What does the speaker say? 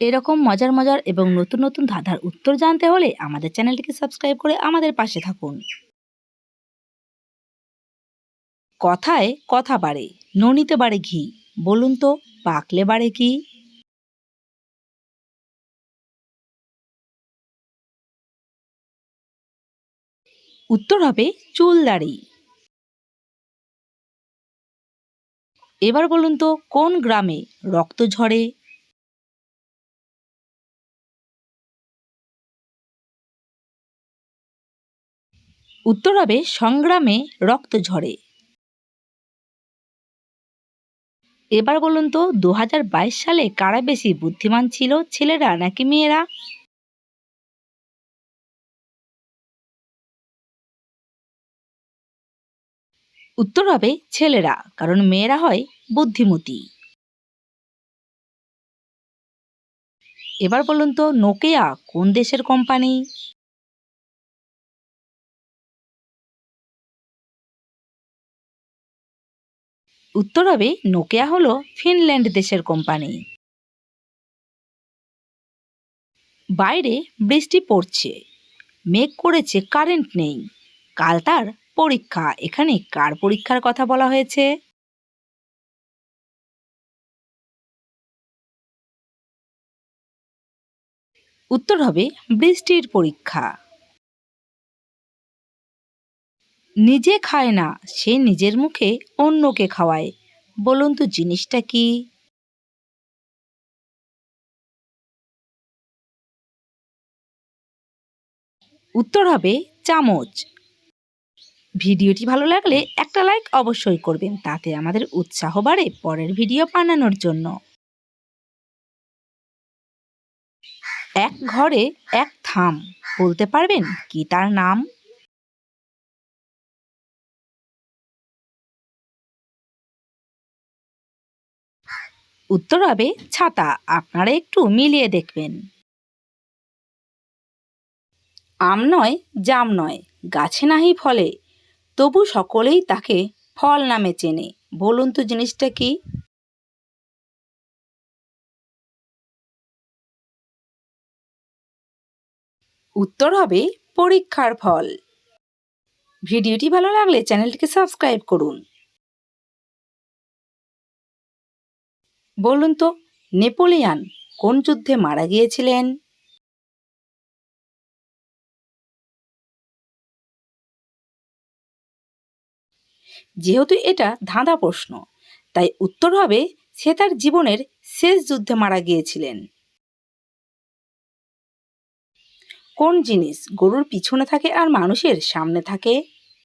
এরকম মজার মজার এবং নতুন নতুন ধাঁধার উত্তর জানতে হলে আমাদের চ্যানেলটিকে সাবস্ক্রাইব করে আমাদের পাশে থাকুন। কথায় কথা বাড়ে, ননিতে বাড়ে ঘি। বলুন তো, পাকলে বাড়ে কি? উত্তর হবে চুল দাড়ি। এবার বলুন তো, কোন গ্রামে রক্ত ঝরে? উত্তর হবে সংগ্রামে রক্ত ঝরে। এবার বলুন তো দু হাজার বাইশ সালে কারা বেশি বুদ্ধিমান ছিল, ছেলেরা নাকি মেয়েরা? উত্তর হবে ছেলেরা, কারণ মেয়েরা হয় বুদ্ধিমতী। এবার বলুন তো, নোকিয়া কোন দেশের কোম্পানি? উত্তর হবে নোকিয়া হলো ফিনল্যান্ড দেশের কোম্পানি। বাইরে বৃষ্টি পড়ছে, মেঘ করেছে কারেন্ট নেই। কাল তার পরীক্ষা, এখানে কার পরীক্ষার কথা বলা হয়েছে? উত্তর হবে বৃষ্টির পরীক্ষা। নিজে খায় না, সে নিজের মুখে অন্যকে খাওয়ায়। বলুন তো জিনিসটা কি? উত্তর হবে চামচ। ভিডিওটি ভালো লাগলে একটা লাইক অবশ্যই করবেন, তাতে আমাদের উৎসাহ বাড়ে পরের ভিডিও বানানোর জন্য। এক ঘরে এক থাম, বলতে পারবেন কি তার নাম? উত্তর হবে ছাতা। আপনারা একটু মিলিয়ে দেখবেন। আম নয়, জাম নয়, গাছে নাহি ফলে। তবু সকলেই তাকে ফল নামে চেনে। বলুন তো জিনিসটা কি? উত্তর হবে পরীক্ষার ফল। ভিডিওটি ভালো লাগলে চ্যানেলটিকে সাবস্ক্রাইব করুন। বলুন তো, নেপোলিয়ান কোন যুদ্ধে মারা গিয়েছিলেন? যেহেতু এটা ধাঁধা প্রশ্ন, তাই উত্তর হবে সে তার জীবনের শেষ যুদ্ধে মারা গিয়েছিলেন। কোন জিনিস গরুর পিছনে থাকে আর মানুষের সামনে থাকে?